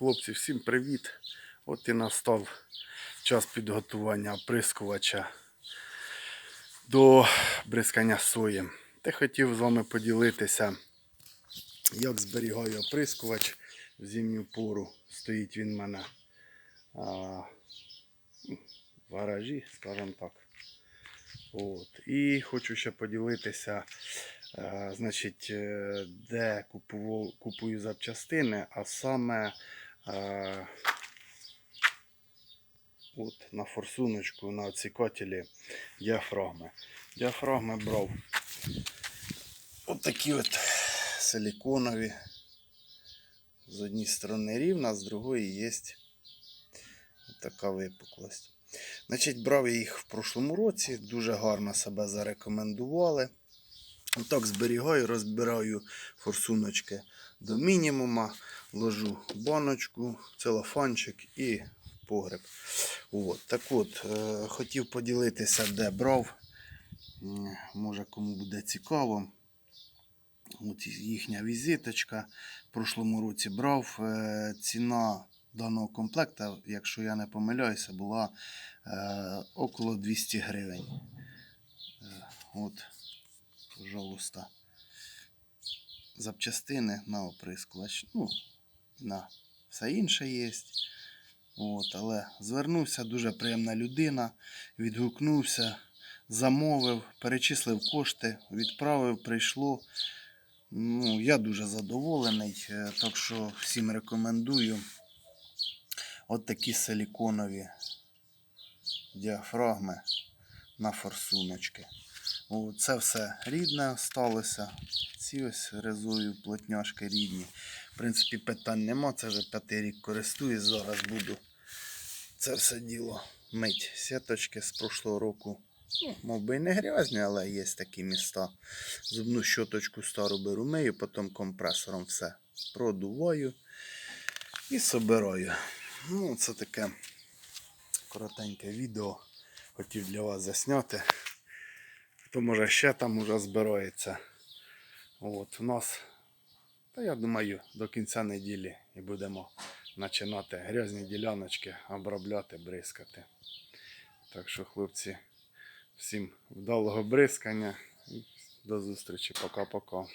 Хлопці, всім привіт! От і настав час підготування оприскувача до бризкання сої. Та хотів з вами поділитися, як зберігаю оприскувач в зимню пору. Стоїть він в мене а, в гаражі, скажімо так. От. І хочу ще поділитися, е, значить, е, де купував, купую запчастини, а саме от на форсуночку, на ці діафрагми. Діафрагми брав от такі от силіконові. З однієї сторони рівна, з другої є така випуклость. Значить, брав я їх в прошлому році, дуже гарно себе зарекомендували. Отак зберігаю, розбираю форсуночки до мінімума, ложу баночку, целофанчик і погреб. От. Так от, е, хотів поділитися, де брав. Може кому буде цікаво. От їхня візиточка. В прошлому році брав. Е, Ціна даного комплекту, якщо я не помиляюся, була е, около 200 гривень. От, пожалуйста. Запчастини на оприскувач. Ну, на все інше є. От, але звернувся дуже приємна людина, відгукнувся, замовив, перечислив кошти, відправив, прийшло. Ну, я дуже задоволений, е, так що всім рекомендую. От такі силіконові діафрагми на форсуночки. Це все рідне сталося. Ці ось резою плотняшки рідні. В принципі, питань нема. Це вже п'ятий рік користуюсь. Зараз буду це все діло мить. Сіточки з прошлого року. Ну, мов би і не грязні, але є такі міста. Зубну щоточку стару беру мию, потім компресором все продуваю і собираю. Ну, це таке коротеньке відео. Хотів для вас засняти. Хто може ще там уже збирається. От у нас, та я думаю, до кінця неділі і будемо починати грязні діляночки обробляти, бризкати. Так що, хлопці, всім вдалого бризкання. і До зустрічі. Пока-пока.